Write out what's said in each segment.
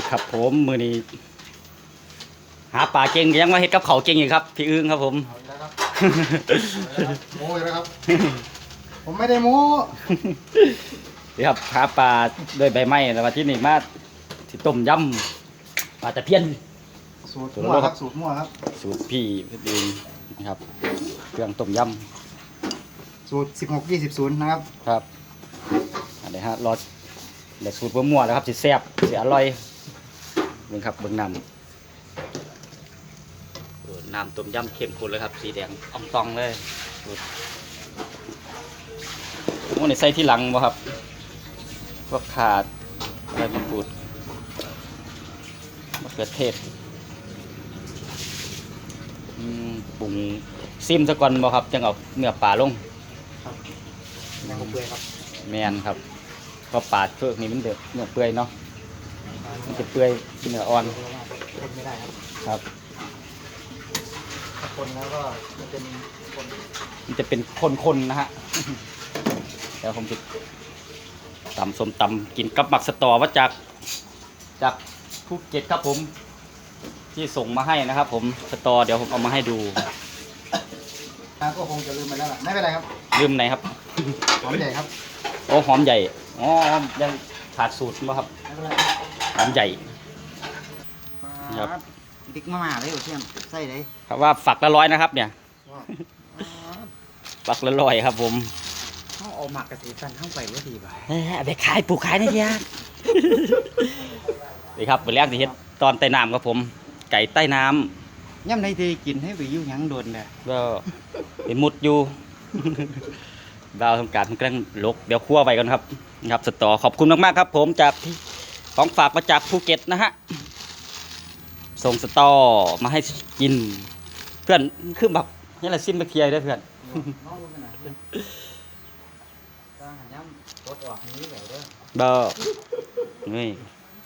ดีครับผมมือนี้หาปลาเก่งยังมาเฮ็ดกับเขาวเก่งอีกครับ พี่อึ้งครับผมเอาอีกแล้วครับโม้อีกแล้วครับ ผมไม่ได้โม้นี่ครับหาปลาด้วยใบไม้แล้วมาที่นี่มาที่ต้มยำปลาตะเพียน สูตรมั่วครับสูตรมั่วครับ สูตรพี่เองนะครับ เครื่องต้มยสูตร16 20ศูนย์นะครับำครับอันนี้ฮะรอเดี๋ยวสูตรมั่วๆแล้วครับสิแซ่บสิอร่อย เบิ่งครับเบิ่งน้ำโอ้น้ำต้มยำเข้มข้นเลยครับ สีแดงอ่องตองเลยสูตรโอ้นี่ใส่ที่หลังบ่ครับพวกขาดอะไรมะกรูดมะเขือเทศอืมปรุงซิมซะก่อนบ่ครับจังเอาเนื้อปลาลงครับยังคงเปื่อยครับ แมนครับเพราะปลาเพือกนี้มันเดือดเนื้อเปื่อยเนาะ มันจะเปื่อยเนื้ออ่อนคนไม่ได้ครับครับถ้าคนแล้วก็จะเป็นคนมันจะเป็นคนๆนะฮะเดี๋ยวผมจะตำส้มตำกินกับหมักสตอว่าจากจากภูเก็ตครับผม ที่ส่งมาให้นะครับ ผมสตอเดี๋ยวผมเอามาให้ดูนะก็คงจะลืมไปแล้วล่ะไม่เป็นไรครับ ลืมไหนครับหอมใหญ่ครับโอ้หอมใหญ่อ๋อยังขาดสูตรป่ะครับไม่เป็นไรห อมใหญ่ ครับติ๊กมามาเลยเพื่อนใส่เลยครับว่าฝักละร้อยนะครับ เนี่ย ฝักละร้อยครับ ผมเขาเอาหมักกระสีฟันเข้าไปว่าดีไปเอ้ยเอาไปขายปลูกขายนะเฮียนี่ครับเป็นแรกที่เฮ็ดตอนใต้น้ำครับผม ไก่ใต้น้ำย่ำในทีกินให้ไปยุ่งยังโดนเลยก็เป็นมุดอยู่ ดาวทำการกำลังลกเดี๋ยวคั่วไปกันครับนะครับสตอขอบคุณมากๆครับ ผมจากที่ ของฝากมาจากภูเก็ตนะฮะ ส่งสตอมาให้กิน เพื่อนคือแบบนี่แหละซิมตะเคียได้เพื่อนน้อรู้ขนาดนี้ก็หันย่ำรถออกนี้แบบเ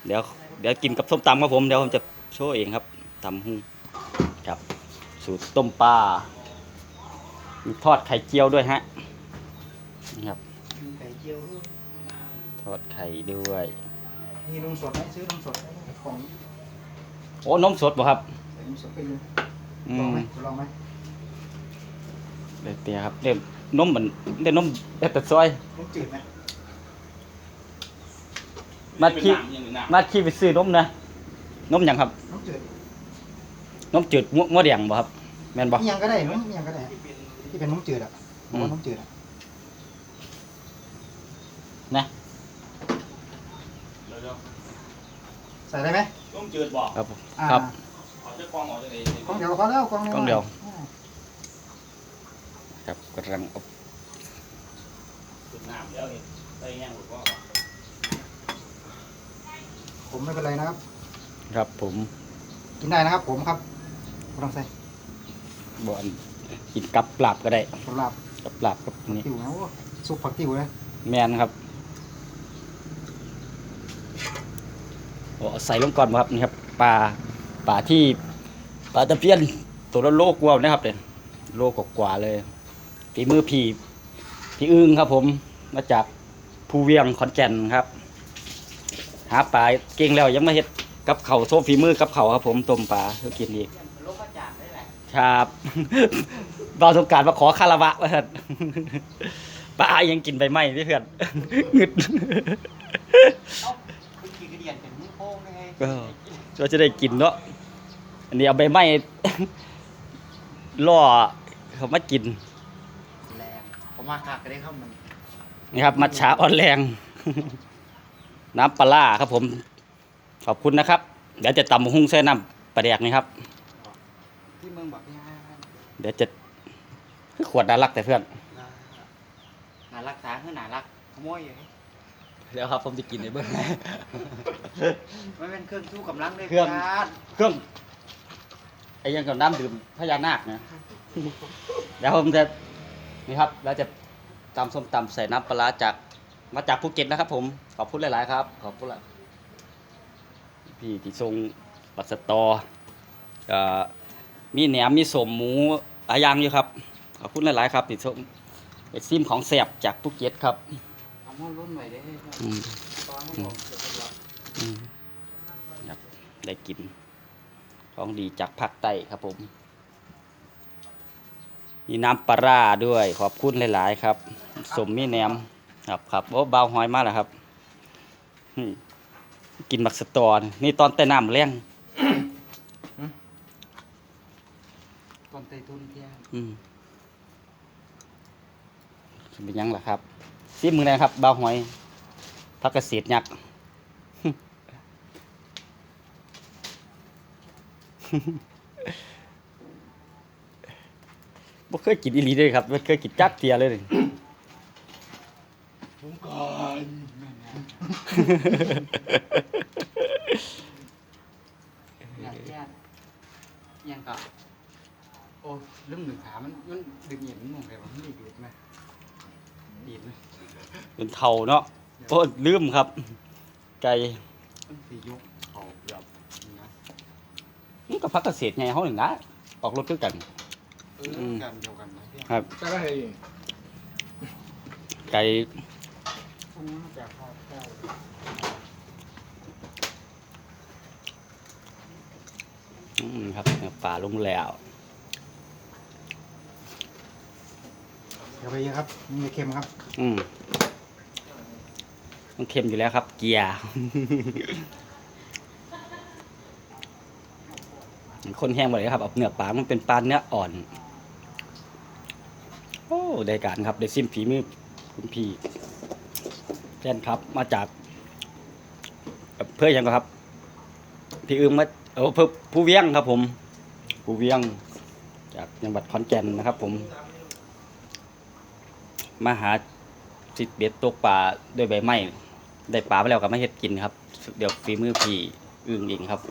ดี๋ยวเดี๋ยวกินกับส้มตำครับผม เดี๋ยวผมจะโชว์เองครับตำหุ้งครับ สูตรต้มปลามีทอดไข่เจียวด้วยฮะนี่ครับทอดไข่ด้วย มีนมสดไหมซื้อนมสดไหมของโอ้นมสดบ่ครับใส่นมสดไปเลยอืลองมไหมลองไหมเดี๋ยวเตียครับเดี๋ยวนมเหมือนเดี๋ยวนมเอ็ดแต่ซอย นมจืดไหมมาขี้มาขี้ไปซื้อนมนะนมหยังครับนมจืดนมจืดงวงวแดงบ่ครับแม่นบ่ มีหยังก็ได้มั้งมีหยังก็ได้ ที่เป็นนมจืดอะผมว่าอืม นมจืดอะนะ ใส่ได้ไหมต้มจืดบอกครับผม อ่าครับ เอาจะกองออกจากไหนกล้องเดียวพอแล้วกล้องกล้องเดียว อ่าครับกำลังอบจุดน้ำแล้วนี่ใส่แง่หมดก็ผมไม่เป็นไรนะครับ ครับผมกินได้นะครับ ผมครับไม่ต้องใส่บ่อันกินกับปลาบก็ได้สำหรับกับปลาบกับนี่ติ๋วนะโอ้ซุปผักติ๋วเลยแมนครับ โอ้ใส่ลงก่อนครับนี่ครับปลาปลาที่ปลาตะเพียนตัวละโลกว่านะครับเนี่ยโลกกว่าเลยฝีมือพี่พี่อึ้งครับผมมาจากภูเวียงขอนแก่นครับ หาปลาเก่งแล้วยังมาเฮ็ดกับเขาโซ่ฝีมือกับเขาครับผมต้มปลาเพื่อกินอีกโลกจานได้แหละครับบาวสงการมาขอคาราวะว่าซั่นป้ายังกินใบไม้เพื่อนงึด ก็ก็จะได้กินเนาะอันนี้เอาใบไม้ ล่อเขามากินแรงผมมาคักก็ได้เข้ามันนี่ครับ มัดฉาอ่อนแรง น้ำปลาร้าครับผม ขอบคุณนะครับ เดี๋ยวจะตำหุ้งใส่น้ำปลาแดกนี่ครับ ที่เมืองบอกพี่ฮะเดี๋ยวจะขวดน่ารักแต่เพื่อนน่ารักษาคือน่ารักขโมยอยู่ แล้วครับผมจะกินในเบื้องมันเป็นเครื่องสู้กำลังเลยเครื่อง ครับเครื่องไอ้ยังกับน้ำดื่มพญานาคนะเดี๋ยวผมจะนี่ครับแล้วจะตำส้มตำใส่น้ำปลาร้าจากมาจากภูเก็ตนะครับ ผมขอบคุณหลาย ๆ ครับ ขอบคุณละพี่ที่ทรงปัสตอเอ่อมีแหนมมีสมหมูหลายอย่างอยู่ครับ ขอบคุณหลาย ๆ ครับที่ทรงเป็นซิมของแสบจากภูเก็ตครับ เอาม้วนรุ่นใหม่ได้อืมตอนให้ผมจะเป็นหลักอืมครับได้กิน ของดีจากภาคใต้ครับผม มีน้ำปลาร้าด้วย ขอบคุณหลาย ๆ ครับ สมมีแหนม ครับครับโอ้เบาหอยมากแล้วครับอืมกินมักสตอนี่นี่ตอนแต่น้ำแรงต้นไตรทุนเที่ยงอืมสิเป็นหยังล่ะครับ ซิมมือไหนครับเบาหอยพักเกษตรยักษ์บ่เคยกินอีหลีเลยครับบ่เคยกินจักเทียเลยผมก่อน อยากแย่ยังก็โอ้ลืมหนึ่งขามันมันดึงเหยียบมันงงเลยว่ามันดีดไหมดีดไหม เป็นเท่าเนาะโอ้ลืมครับ ไก่มันสียุกเขาแบบนี้นะมันก็พักเกษตรไงเฮาหนึ่งนะออกรถคือกัน เออกันเดียวกันนะพี่ครับ จะได้ไก่พวกนี้จะข้าเข้าอืมครับเนื้อปลาลงแล้วเดี๋ยวไปเยอะครับมีเค็มครับ อืม มันเค็มอยู่แล้วครับ เกียร์คนแห้งหมดเลยครับเอาเนื้อปลามันเป็นปลาเนื้ออ่อน โอ้ได้การครับได้ซิมฝีมือคุณพี่แจ้นครับ มาจากเพื่อยังครับ พี่อึ้งมาเออเพื่อผู้เวียงครับผม ผู้เวียง จากจังหวัดขอนแก่นนะครับผม มาหาจิตเบ็ดตกปลาด้วยใบไม้ ได้ปลาไปแล้วก็มาเฮ็ดกินครับ เดี๋ยวฝีมือพี่อึ้งเองครับ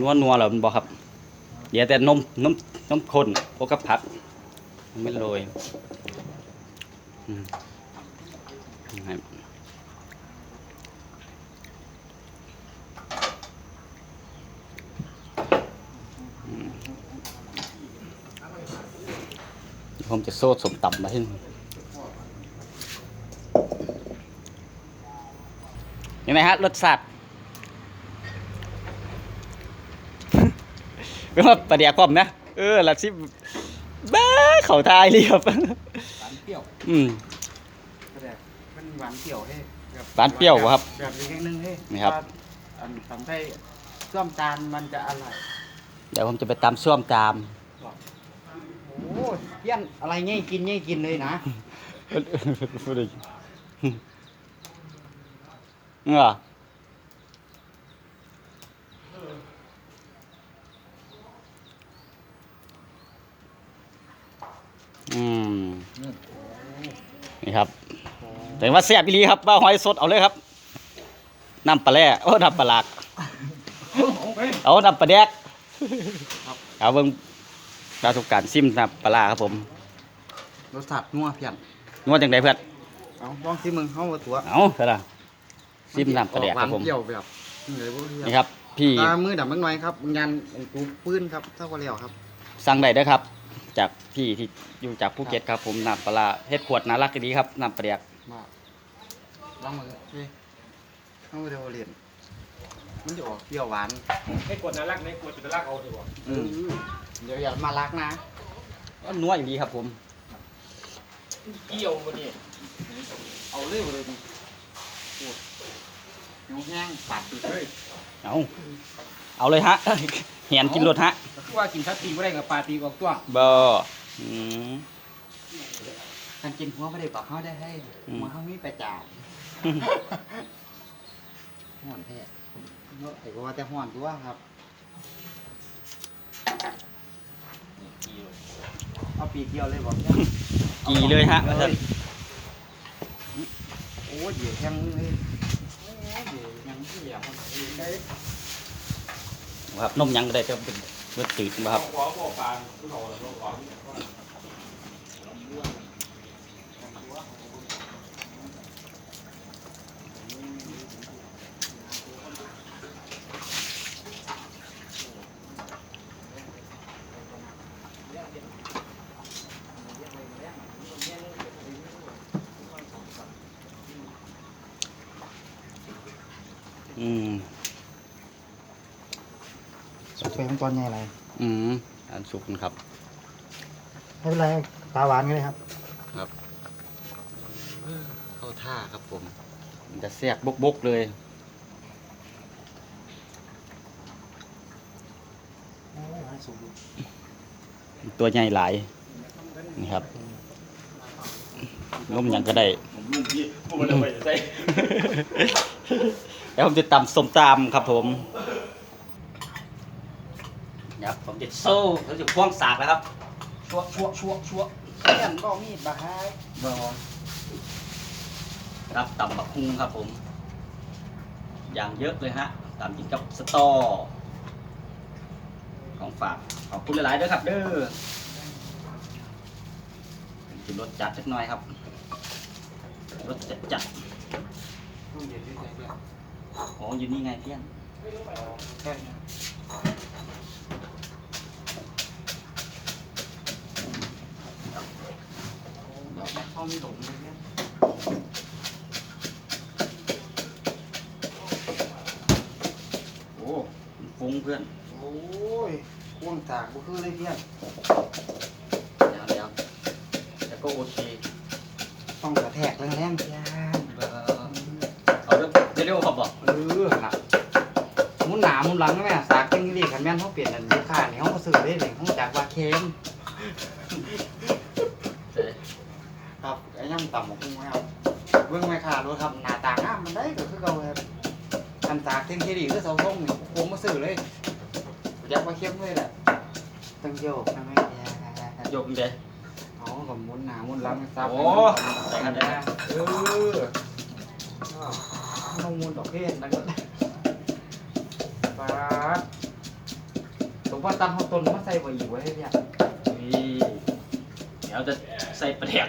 นัวนัวๆแล้วมันบอกครับ เดี๋ยวแต่นมนมนมข้นโอกับผักไม่โรยอืมครับอืม ผมจะโซ่สมต่ำมาขึ้นเห็นไหมฮะรสชาติไม่ว่าประเดี๋ยวความนะ เออละสิบ้าเขาทายเรียบหวานเปรี้ยว อืมก็แบบมันหวานเปรี้ยวเฮ้แบบหวานเปรี้ยวครับแบบอีกแค่นึงเฮ้นี่ครับว่าอันทำให้ส้มตาลมันจะอร่อย เดี๋ยวผมจะไปตำส้วมตามโอ้ เยี่ยนอะไรง่ายกินง่ายกินเลยนะเอออืมนี่ครับแต่ว่าแซ่บอีหลีครับบ้าหอยสดเอาเลยครับน้ำปลาแร่โอ้น้ำปลาหลากเอาน้ำปลาแดกเอาเบิ่ง ประสบการณ์ซิมน้ำปลาร้าครับผมรสชาตินัวเพียนนวดจังไดเพื่อนเอาลองซิมึงเข้ามาตัวเอาเถอะล่ะซิมน้ำปลาแดกหควารันบผมเปรี้ยวแบบนี่เลยพวกเรียนี่ครับ พี่ตามือดับมันหน่อยครับยันเป็นกูปืนครับเท่ากับแล้วครับ สั่งได้เด้อครับ จากพี่ที่อยู่จากภูเก็ตครับผมน้ำปลาร้าเฮ็ดขวดน่ารักดีครับน้ำปลาแดกมาลองมือเฮ้ยเข้ามาเร็วเรียน มันจะออกเปรี้ยวหวานให้กดน่ารักไหมกดจะรักเอาดีกว่าอืมเดี๋ยวอย่ามารักนะก็นัวอย่างดีครับผมเกี่ยววันนี้เอาเรื่อยเลยดิโอ้ยนิ้วแห้งปาดติดเลยเอาเอาเลยฮะเหียนกินรถฮะคือว่ากินชัดตีก็ได้กับปลาตีออกตัวเบอร์อืมการกินหัวไม่ได้ปากเขาได้ให้อืมหัวเขามีประจานห่อนแท้เนาะ ไอ้ก็ว่าแต่ห่อนตัวครับเอาปีกเดียวเลยบอกเนี่ยกีเลยฮะอาเลยโอ้ยเหยียดแทงเลยโอ้ยเหยียดยังเหยียดมันได้ครับนมยังก็ได้จะเป็นรสจืดบ่ครับ ขอบอกปานผู้ถอดขออ สุกเป็นก้อนใหญ่อะไรอืมอันสุกครับ ไม่เป็นไรตาหวานก็ได้ครับ ครับเข้าท่าครับผม มันจะแทรกบกๆเลย ตัวใหญ่หลายนี่ครับล้มหยังก็ได้ ผมไม่ได้ไปใส่ แล้วผมจะตำส้มตำครับผมครับผมจะโซ่เขาจะพ่วงสากแล้วครับชั่วชั่วชั่วชั่วเลี่ยนก็มีดบาให้บอครับตำบักฮุงครับผม อย่างเยอะเลยฮะตำกินกับสตอ ของฝากขอบคุณหลายๆด้วยครับเด้อกินรสจัดสักหน่อยครับรสจัดจัดต้ องเย็นด้วยใจด้วยๆอ๋ออยู่นี่ไงเพี่ยนแค่นี้ดอกแม่เข้าไม่หลงเลยเนี่ยโอ้ฟุ้งเพื่อน โอ้ยพ่วงตากบุคือเลยเพี้ยนเดี๋ยวเดี๋ยวแต่ก็โอเค ต้องกระแทกแรงๆเพี้ยน นแม่นเขาเปลี่ยนอันลูกค้านี่เขาก็ซื้อได้เลยเขาจากว่าเค็มเอ๊ะครับไอ้ย่ำต่ำของคุณครับเบื้องไม่ขาดเลยครับหน้าตางามมันได้ก็คือเก่าครับอันตากเก่งที่ดีคือเสาทงนี่ผมมาซื้อเลยอยากว่าเค็มเลยแหละตั้งโยกนะแม่แกโยกเด้อ๋อกับหมุนหนาหมุนหลังซับโอ้แต่กันได้นะเออน้องมูลดอกเพศนั่นก็ปาดผ มว่าตำเขาต้นมาใส่ไว้อีกไว้ให้เนี่ยนี่เดี๋ยวจะใส่ประเดก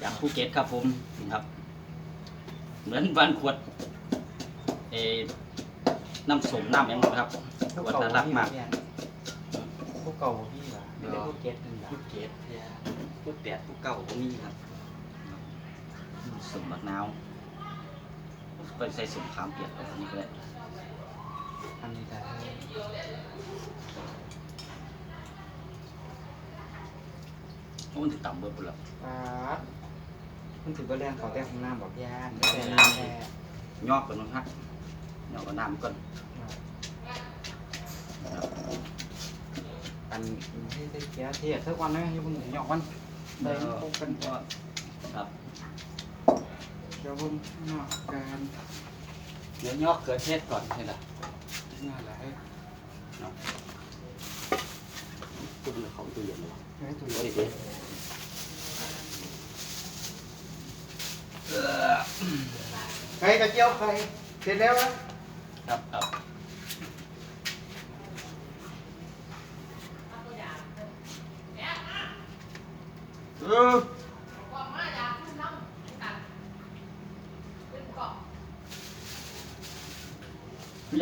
อย่างภูเก็ตครับผมนี่ครับ เหมือนบ้านขวดเออน้ำส้มน้ำอย่างนี้ครับขวดน่ารักมากพวกเก่าพี่ว่ะไม่ได้พวกเก็ตนั่นแหละภูเก็ตเนี่ยภูแปดภูเก้าตรงนี้ครับสมบักนาวไปใส่สมขามเปียกอันนี้ก็ได้ อันนี้แต่โอ้มันถึงต่ำเบอร์ปุ่นละปาดมันถือว่าแรงเขาแต่ข้างหน้าบอกย่านแต่ยอกกันมั้งฮะยอกกันน้ำก่อนอันที่ได้เกียร์เทียสักวันนะให้ผมหยอกวันได้พบกันก็ครับเดี๋ยวผมหยอกกันเดี๋ยวยอกเกิดเทศก่อนใช่ไหม น่าไรพูดเขาตัวเย็นเลยไม่ถูกโอ้ดิดิ ใครกระเจี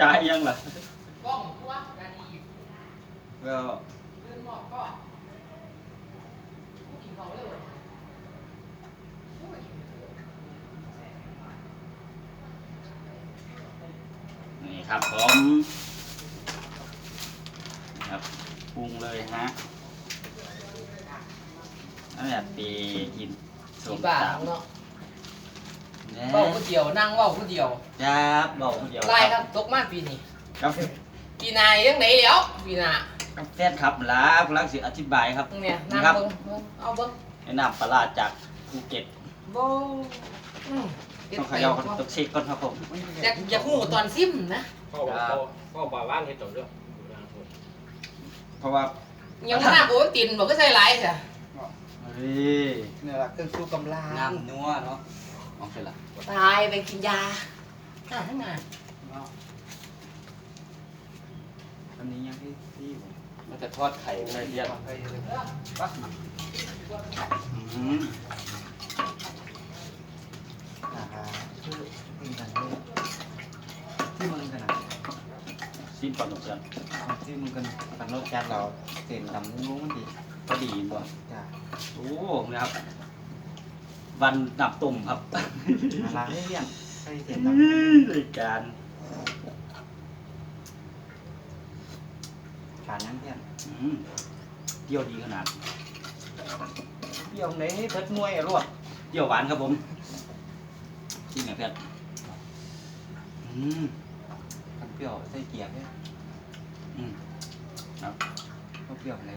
ยวใครเสร็จแล้วนะครับครับเออยายยังล่ะกล้องตัวกะดีก็เดินหมอกก็ผู้กินเขาเลยเว้ยผู้กินนี่ครับผมครับปรุงเลยฮะนั่นแหละปีกินส้สีมบ้าตำ เนาะแน่เว้าผู้เดียวนั่งเว้าผู้เดียวครับบอกคนเดียวไล่ครับตกมาปีนี้ครับปีหนายังไหนแล้วปีหนาครับแฟนครับลาพลังสิอธิบายครับเนี่ยนั่งครับเบิ่งเบิ่งเอาเบิ่งแนะนำปลาร้าจากภูเก็ตบ่อืมเก็บต้องเขไปย่ากันต้องเช็คก่อนครับผมอยากอยากหูตอนซิมนะพ่อพ่อพ่อบ่าว่างเฮ็ดต่อเรื่องเพราะว่ายังหน้าโอ้ตินบ่ก็ใส่หลายจ้ะเฮ้ยเนี่ยแหละเครื่องสู้กำลังน้ำนัวเนาะ มองเสร็จละตายไปกินยาหน้าทั้งงานเนาะอันนี้ยังที่ที่ผมมันจะทอดไข่อะไรเรียกไปเลยปั๊บอืมอ่าชื่อนี่กันเลยที่มึงกันนะซิมก่อนเพื่อนที่มึงกันกันรถจัดเราเต็มดำงูมันดีพอดีบ่จ้ะโอ้นะครับ วันนับตุ่มครับอะไรให้เรียงใส่เต็มดรายการำขาดยังเพี้ยนอืมเปรี้ยวดีขนาดเปรี้ยวไหนเผ็ดมวยอะรวดเปรี้ยวหวานครับผมกินไงเพื่อนอืมคันเปรี้ยวใส่เกียร์เนี่ยอืมก็เปรี้ยวไหน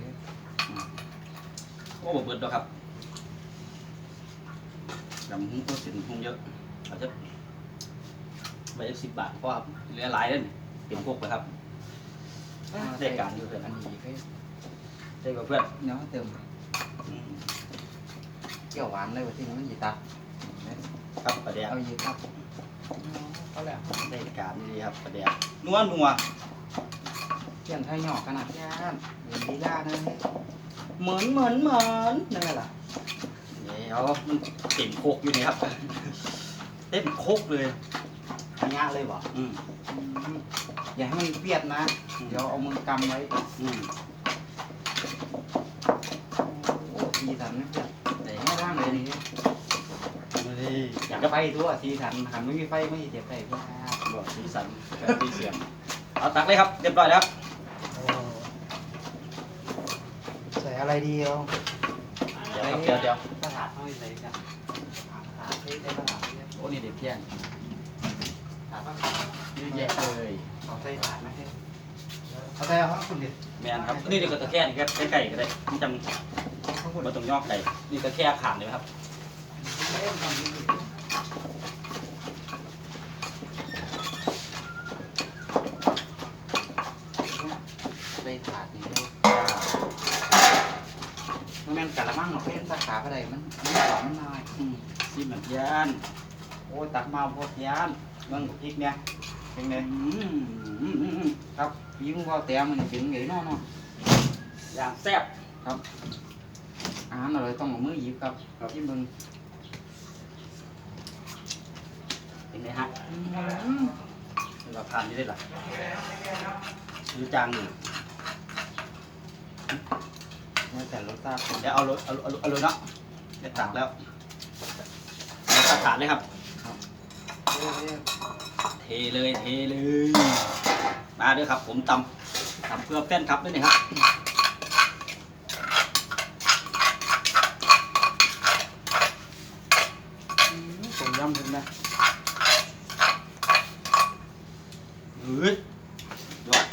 โอ้เบิดแล้วครับ ยำหุ้งก็สินหุ้งเยอะอาจจะใบละสิบบาทเพราะครับเหลือหลายเลยนี่เต็มพวกเลยครับได้การอยู่เพื่อนอันนี้เฮ้ยได้กับเพื่อนเนาะเติมอืมเปรี้ยวหวานเลยว่าที่มันยีตัดครับประเดี๋ยวเอายีครับเอาแล้วได้การดีครับประเดี๋ยวนัวนัวเขียนไทยหยอกขนาดย่านเรียนดีด้านะเหมือนเหมือนเหมือนนั่นไงล่ะเดี๋ยวมันเต็มโคกอยู่นี่ครับ เต็มโคกเลยอันยะเลยบ่อืมอย่าให้มันเปียดนะ เดี๋ยวเอามือกำไว้อืมโอ้ทีสันนะเปียดแต่ไม่ร่างเลยนี่มาดิอยากจะไปตัวทีสันหันไม่มีไฟไม่เจ็บใจพี่บอกสีสันแบบสีเสียงเอาตักเลยครับเรียบร้อยแล้วครับใส่อะไรดีเอาเดี๋ยวครับเดี๋ยวเดี๋ยว กระถาห้อยใส่กันกระถาใช้ได้กระถาเนี่ยโอ้นี่เด็ดเพียงถาดปะเยอะแยะเลยเอาใส่ถาดไหมเอาใส่เอาข้างคุณดิแมนครับนี่เดี๋ยวก็ตะแคร่นี่ครับใกล้ๆก็ได้มันจข้างคุณำมาตรงยอกไก่นี่ตะแคร่ขามเลยไหมครับ ใส่ถาดนี่มันแม่นกะละมังหรอกเล่นสา ขาอะไรมันมันหอมมันน้อยอืมซีเหมือนยานโอ้ยตักมาพดยานเมืองพริกเนี่ยเป็นไงอืมอืมอืมอืมครับยิงว่าแต่มันเป็นไงเนาะเนาะอย่างแซ่บอาหารอะไรต้องเอามือหยิบครับที่มึงเป็นไงฮะเราทานนี่ได้หรอหรือจางอยู่เนี่ย แต่รสชาติเดี๋ยวเอารสเอาเอาเอาเลยเนาะเดี๋ยวตักแล้วเดี๋ยวตักถาดเลยครับ เทเลยเทเลย มาด้วยครับ ผมตำตำเพื่อแฟนครับด้วยนี่ครับ ต้มยำถึงนะ เฮ้ยยอด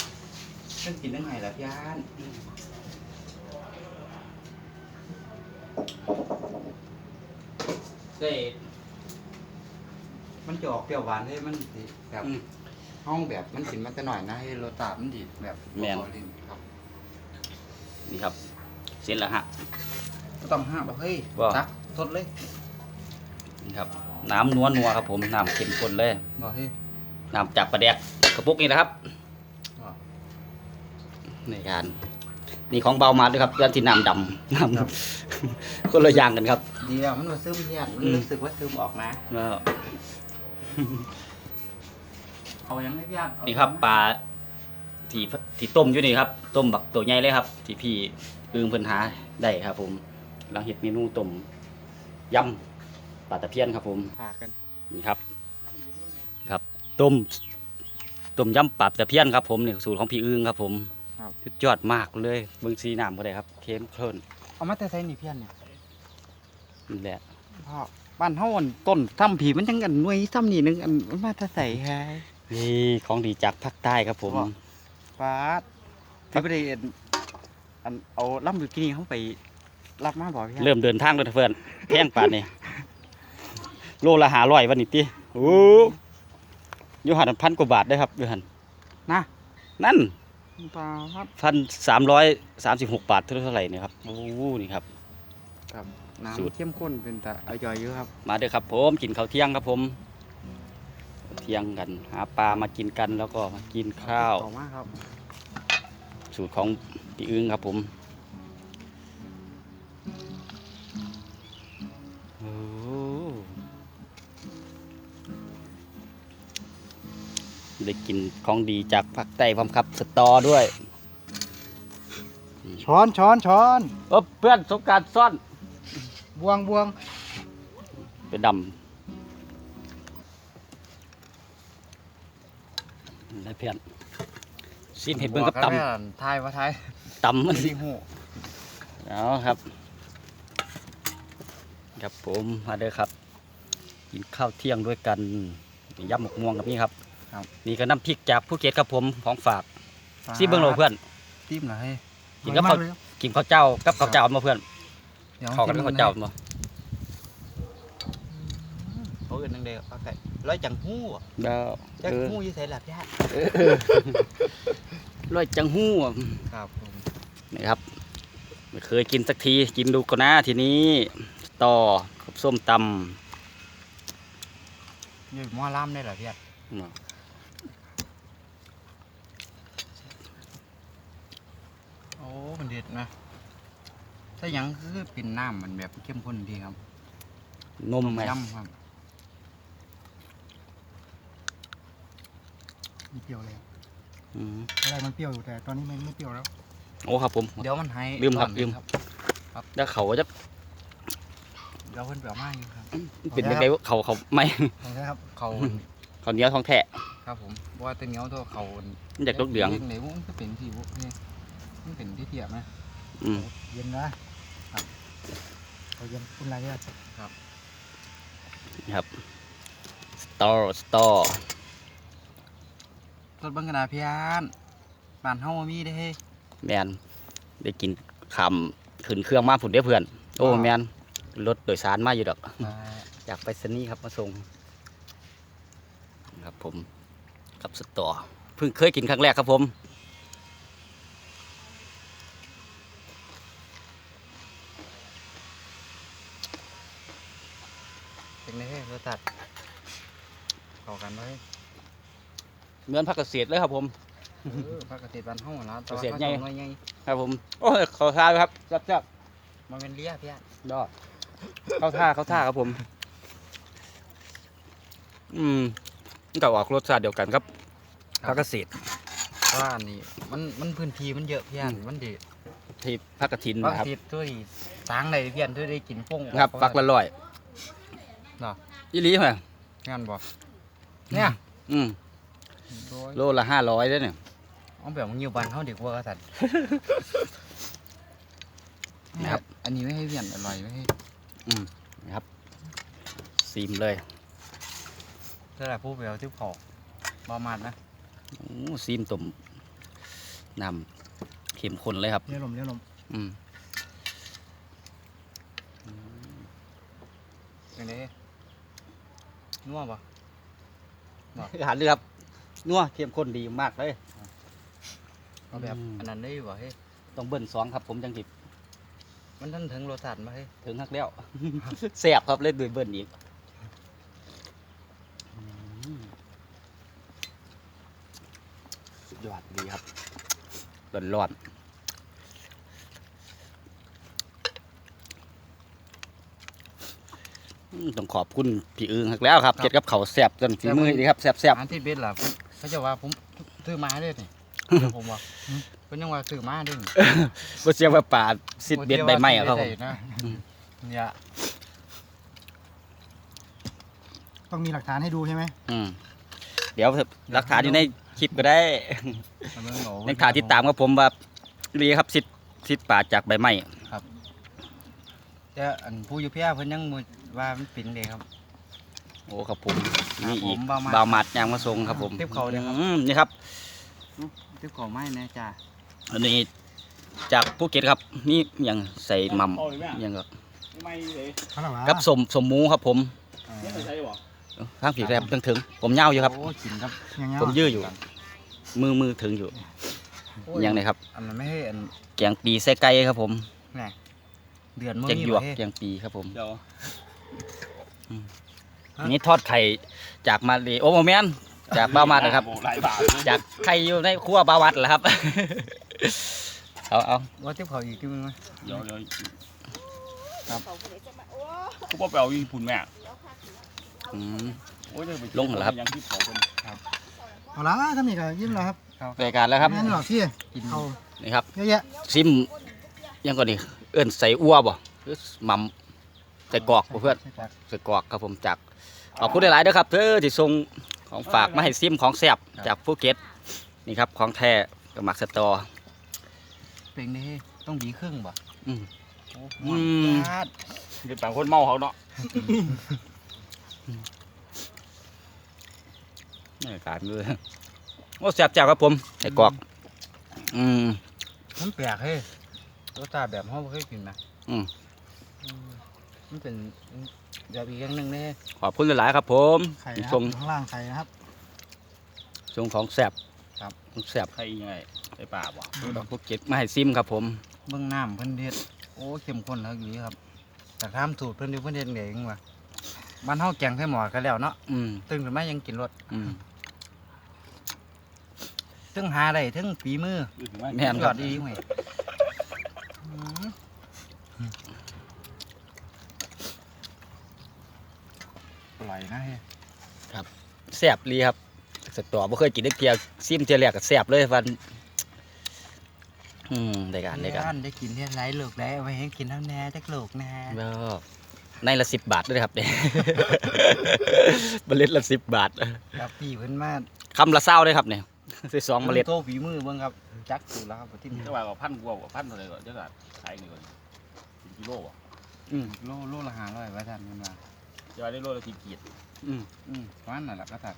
เพิ่งกินได้ไงล่ะพี่อัน เซ่มันจะออกเปรี้ยวหวานเลยมันสิแบบอืม ห้องแบบมันสินมันจะหน่อยนะให้รสชาติมันดีแบบแม่นขอลิ้ครับนี่ครับ เสร็จแล้วฮะ ก็ต้องห้ามแบบเฮ้ยว่า ตักสดเลยนี่ครับ น้ำนัวนัวๆครับผม น้ำเข้มข้นเลย บอกเฮ้ยน้ำจากปลาแดกกระปุกนี่นะครับว่าในการนี่ของเบามาด้วยครับเรื่องที่น้ำดำน้ำ คนละอย่างกันครับ ดีแล้วมันมาซึมเพี้ยนมันอืมรู้สึกว่าซึมออกนะแล้ว เอายังไม่พี่อันเอานี่ครับปลาที่ที่ต้มอยู่นี่ครับ ต้มบักตัวใหญ่เลยครับ ที่พี่อึงเพิ่นหาได้ครับ ผมหลังเห็ดเมนูต้มยำปลาตะเพียนครับ ผม ผ่ากันนี่ครับ ครับ ต้ม ต้มยำปลาตะเพียนครับผมนี่สูตรของพี่อึงครับ ผมสุดยอดมากเลยเบิ่งสีน้ำก็ได้ครับเข้มข้นเอามาแต่ใส่นี่เพี้ยนเนี่ย นี่แหละพ่อบ้านเฮาอันต้นถ้ำผีมันจังกันหน่วยถ้ำนี่นึงอันมันมาแต่ใส่แฮะ นี่ของดีจากภาคใต้ครับผมว่าฟ้าที่ประเด็นอันเอาล่ำบิกินี่เขาไปรับมาบอกพี่เริ่มเดินทางแล้วนะเพื่อนแพงป่านนี่โลละหาร้อยวันนี้ติโอ้อยูหันพันกว่าบาทได้ครับอยูหันนะนั่นปลาครับพันสามร้อยสามสิบหกบาทเท่าไหร่เนี่ยครับโอ้นี่ครับกับ สูตร น้ำเข้มข้นเป็นแต่อร่อยอยู่ครับ มาเด้อครับผมกินข้าวเที่ยงครับผมเที่ยงกันหาปลามากินกันแล้วก็มากินข้าว ขอบมากครับ สูตรของพี่อึ้งครับผมโอ้ได้กินของดีจากภาคใต้พร้อมครับ สตอด้วยช้อนช้อนช้อน เออเพื่อนสงกรารซ่อน บวงบวงไปดำได้เพื่อนซิมเห็ดเบิ่งกับตบอกแม่ทายว่าทายำตำมันสิหูเอาครับ ครับผมมาเด้อครับ กินข้าวเที่ยงด้วยกันมียำหมกม่วงกับนี่ครับ นี่ก็น้ำพริกจากภูเก็ตครับผมของฝากซีเบิ้งโลเพื่อนติ้มเหรอให้กินกับข้าวกินข้าวเจ้ากับข้าวเจ้ามาเพื่อน ดี๋ยวเข้ากันกับข้าวเจ้ามาเขาอื่นนังเดียวเอาไก่ร้อยจังหู้อะแล้วจังเออหู้อยี่ใส่หลับยากร้อยจังหู้อะครับผมนี่ครับไม่เคยกินสักทีกินดูก่อนนะทีนี้ ต่อกับส้มตอยู่หม้อล่ามได้เหรอพี่ำโอ้มันเด็ดนะ ถ้าหยังคือเป็นน้ำมันแบบเข้มข้นดีครับนมไหมยำครับมีเปรี้ยวเลยอืมอะไรมันเปรี้ยวอยู่แต่ตอนนี้มันไม่เปรี้ยวแล้วโอ้ครับผม เดี๋ยวมันให้ลืมครับก่อนลืมครับแล้วเขาจะเดี๋ยวเพิ่นเปล่ามาอยู่ครับเป็นยังไงวะเขาเขาไม่ของแท้ครับเขาเขาเหนี้ยวท้องแท้ครับผมเพราะว่าแตเหนียวตัวเขามันจากรถเหลืองไหนมันก็เป็นที่บุนี่มันเป็นที่เทียบนะอืมเย็นนะครับ เอาเย็นคุณอะไรเนี่ยครับสตอสตอรถบังกระดาพี่อันบ้านเฮาบ่มีเด้เฮ้ยแมนได้กินคำขึ้นเครื่องมาผุนได้อเพื่อน โอ้อ่าแมนรถโดยสารมาอยู่ดอกจากไปสนีย์ครับมาส่งครับผมกับสตอเพิ่งเคยกินครั้งแรกครับผม เป็นไงเฮ้ย รสชาติเข้ากันไว้เหมือนพักเกษตรเลยครับผมผักกระเทียมบ้านเฮาล่ะแต่ว่าเกษตรเขาใหญ่ส่งน้อยครับผม โอ้ยเขาท่าเลยครับแซ่บมันเป็นเลี้ยพี่อันๆยอดเข้าท่าเข้าท่าครับผม อืมมันก็ออกรสชาติเดียวกันครับพักเกษตรว่านนี้มันมันพื้นที่มันเยอะพี่อันมันดีที่พักกระถินผักนะกคระรับเทียมตัวนี้สร้างได้พี่อนตัวยได้กินป่งครับฟักละร้อยเนาะ ยี่ลีไหมงานบ่เนี่ยอืมโดยโลละห้าร้อยด้วยเนี่ยเอาแบบมันอยู่บ้านเฮาดีกว่ากษัตริย์นะครับ อันนี้ไม่ให้เวียนอร่อยไม่ให้อืมนะครับซีมเลยถ้าเราพูดแบบที่พอประมาณนะโอ้ซีมตุ่มน้ำเข้มข้นเลยครับเลี้ยลมเลี้ยลมอืม นัวปะอาหารเลยครับนัวเข้มข้นดีมากเลย เอาแบบอืม อันนั้นได้บ่เฮ้ยต้องเบิ้ลสองครับผมจังติมันทันถึงรสชาติมาเฮ้ยถึงฮักแล้วแซ่บครับเล่นด้วยเบิ้ลอีกอืมสุดยอดดีครับร้อนร้อนๆอืม ต้องขอบคุณพี่อึงฮักแล้วครับเก็ดกับเขาวแซ่บจนฝีมือดีครับแซ่บแซ่บอันที่เบ็ดล่ะผมเขาจะว่าผมซื้อมาเลยนี่เดี๋ยวผมว่าเป็นยังว่าซื้อมาเด้นี่บ่เสียว่าป่าสิดเบ็ดใบไม้อะครับผมได้นะอืม เนี่ยต้องมีหลักฐานให้ดูใช่ไหมอืมเดี๋ยวหลักฐานอยู่ในคลิปก็ได้มันเป็นหนูในข่าวที่ตามกับผมว่ารีครับสิทธิ์สิทธิ์ป่าจากใบไม้แต่อันผู้อยู่เพียเพิ่นยังบ่ ว่ามันเป็นเลยครับ โอ้ครับผมนี่อีกผมบาวมัด บาวมัดยางมาทรงครับผมเทียบเขาเลยครับ อืมนี่ครับที่ขอไม้นะจ้าอันนี้จากภูเก็ตครับ นี่ยังใส่หมัมเอาเลยแม่ยังกับไม่เลยเขาหลักว่ากับสมสมหมูครับผมเนี่ยใช่บ่ข้างผีแรมถึงถึงผมเน่าวอยู่ครับ โอ้กินครับอย่างเงี้ยผมยื้ออยู่ มือมือถึงอยู่ยังไงครับ อันนั้นไม่ให้อันแกงปีใส่ไก่ครับผม แหน่เดือนมื้แกงหยวกบ่เฮ้แกงปีครับผม เดี๋ยว อันนี้ทอดไข่จากมาเลโอ้โมแมนจากบาวมัดนะครับโอ้หลายบาทนะจากไข่อยู่ในครัวบาวมัดแหละครับ เอาเอาว่าที่เขาอีกกี่มื้อไหมเดี๋ยวเดี๋ยวกูบอกไปเอาญี่ปุ่นแม่อืม โอ้ยเดี๋ยวไปลงเหรอครับ ยังที่เผาเป็นเอาละทำนี่ก็ยิ้มแล้วครับรายการแล้วครับงั้นหรอกพี่กินเอานี่ครับ เยอะแยะซิมยังก่อนนี่เอิ้นใส่อัวบ่หรือหมัม ใส่กรอกบ่เพื่อนใช่ครับใส่กรอกครับผมจากขอบคุณหลายๆเด้อครับเธอที่ส่งของฝากมาให้ซิมของแซ่บจากภูเก็ตนี่ครับของแท้กับหมักสตอเป็นนี่ต้องบีครึ่งบ่อืมโอ้อืมญาติเป็นต่างคนเมาเขาเนาะนี่การเลยโอ้แซ่บจังครับผมไอ้กรอก อืมมันแปลกเฮ้ยรสชาติแบบเฮาบ่เคยกินนะอืมอืม มันเป็นแบบอีกอย่างหนึงเด้ขอบคุณหลายๆครับ ผมไข่นะคทรัรบงข้างล่างไข่นะครับทรงของแซ่บครับ ของแซ่บใครยังไงไอ้ป่าบ่ดอกพวกเก็ดมาให้ซิมครับ ผมเบื้องน้ำเพิ่นเฮ็ดโอ้เข้มข้นเท่านี้ครับแต่ถามสูตรเพิ่นที่เพิ่นเฮ็ดเองว่ะบ้านเฮาแกงไส้หมอกันแล้วเนาะอืมตึงขึ้นมายังกินรสอืม ตึงหาได้ถึงฝีมือแม่นยคอรัดบดีเว้ย อืมอร่อยนะเฮ้ยแซ่บลีครับสตอบ่เคยกินได้เพียซิมเทียแรกก็แซ่บเลยวันอืมได้การได้การร้านได้กินเท่าไรลูกได้เอาไว้ให้กินเท่าแน่จักลูกแน่แล้วในละสิบบาทด้วยครับเนี่ยเมล็ดละสิบบาทครับพี่เพิ่นมาคำละเศร้าเลยครับเนี่ยซื้อสองเมล็ดโตฝีมือเบิ่งครับจักสูตรแล้วครับที่นี่จะว่ากับพันกว่ากับพันอะไรก่อนจะกัดขายนี่ก่อนสิบกิโลอะอืมโลโลละห้าร้อยว่าท่านมันว่า จะว่าได้โลละสิบกีดอืมอืมประมาณนั่นแหละก็ตัด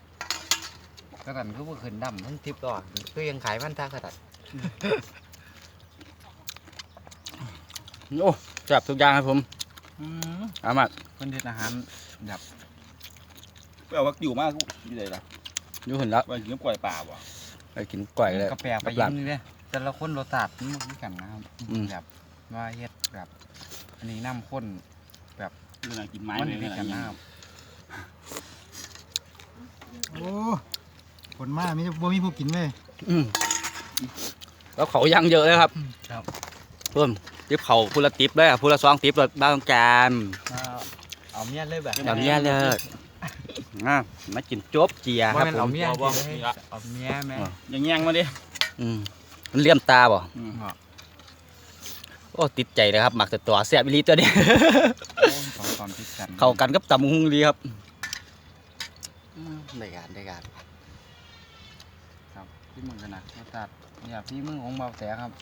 ก็ตัดก็บ่ขึ้นดำทั้งทิปต่อคือยังขายพันทักก็ตัดโอ้แซ่บทุกอย่างครับผมอืมเอามาเพิ่นเฮ็ดอาหารแบบแปลว่าอยู่มากอยู่เลยนะอยู่เห็นแล้วว่ากินกล้วยป่าบ่ไปกินก๋วยเลยกาแฟไปกับหยิลังงนี่เด้แต่ละคนรสชาติมันบ่คือกันนะครับอืมแบบว่าเฮ็ดแบบอันนี้น้ำข้น เรื่องกินไม้มันเลยมีนะกันนะครับโอ้ผลมากมีบ่มีผู้กินเลยอืมแล้วเขายังเยอะเลยครับครับเพิ่มทิปเขาพูละทิปเลยอะพูละสองทิปเลยบ้างจานเอาเอาเมียเลยแบบแบบนี้เลยอะมากินโจ๊บเจียคว่ารับมันผเอาม เมียสิเลยเอาเมียแม่อ่ายังแย่งมาดิอืมมันเลี่ยมตาบ่อืมโอ้ติดใจเลยครับหมักแต่ตัวแซ่บอีหลีตัวนี้ โอ้สองตอนพิดกันเข้ากันกับตำบักหุงดีครับได้การได้การครับพี่มึงกันนะรสชาติเนี่ยพี่มึงของเบาแสครับ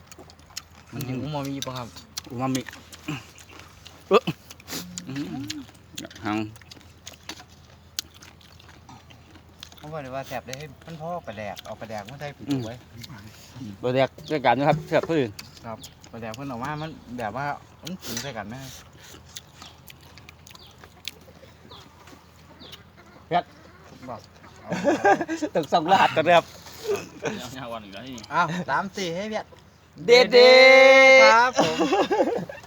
มันอยู่ของมอมีป่ะครับอูมามิเอ๊ะอื้อหือหังเขาบอกเลยว่าแสบได้ให้มันพ่อปลาแดกเอาปลาแดกมาใส่ผิดไว้บแดกได้การนะครับเสือบพื้นปลาแดกเพิ่นออกมามันแบบว่ามันถึงใส่กันไหม บอกเอาตึกสองรหัสกันเลยครับยังห้าวันอีกแล้วนี่อ้าวสามสี่ให้เพียรเด็ดเด็ครับผม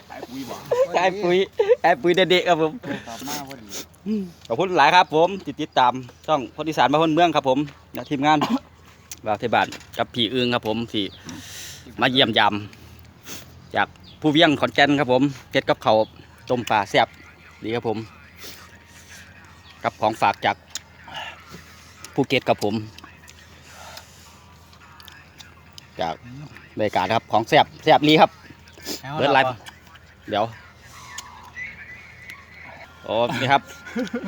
ขายปุ๋ยบ่ไอ้ปุ๋ยไอ้ปุ๋ยเด็ดๆครับผมตอบมาพอดีขอบคุณหลายครับผมติดติดตามช่องพอดีสารบ้านเมืองครับผมและทีมงานบ่าวเทบานกับพี่อึงครับผมที่มาเยี่ยมยามจากผู้เวียงขอนแก่นครับผมเก็ดกับเขาวต้มปลาแซ่บดีครับผม กับของฝากจาก ภูเก็ตครับผม จากรายการครับของแซ่บแซ่บลีครับเบิดไลฟ์เดี๋ยวโอ้นี่ครับ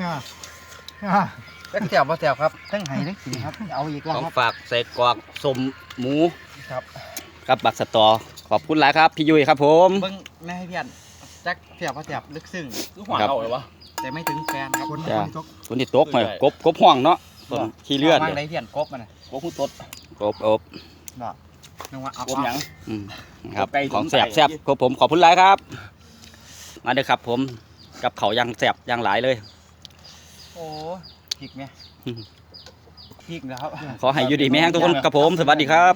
อ่าอ่าตั้งแถวพอแถวครับตั้งไห้ตั้งกินครับเอาอีกแล้วของครับฝากใส่กรอกสมหมูครับกับบักสตอขอบคุณหลายครับ พี่ยุ้ยครับ ผมเบิ้งแม่ให้เพียรจักแถวพอแถวลึกซึ้งคือหัวเอาเลยวะแต่ไม่ถึงแฟนครับคนจ้ะคนตกคนที่ตกหน่อยกบกบห่วงเนาะ ต้นขี้เลือดวางเนี่ยได้เพียรกบมันน่ะโอ้พูดตดกบอบนึกว่าเอากลมหยังอืมครับกบไก่ของตุ๋นแซ่บไก่แซ่บครับผมขอบคุณหลายครับ มาเด้อครับ ผมกับเขาวยังแซ่บยังหลายเลย โอ้พริกไหมอืมพริกนะครับขอให้อยู่ดีไม่แห้งทุกคนครับผมสวัสดีครับ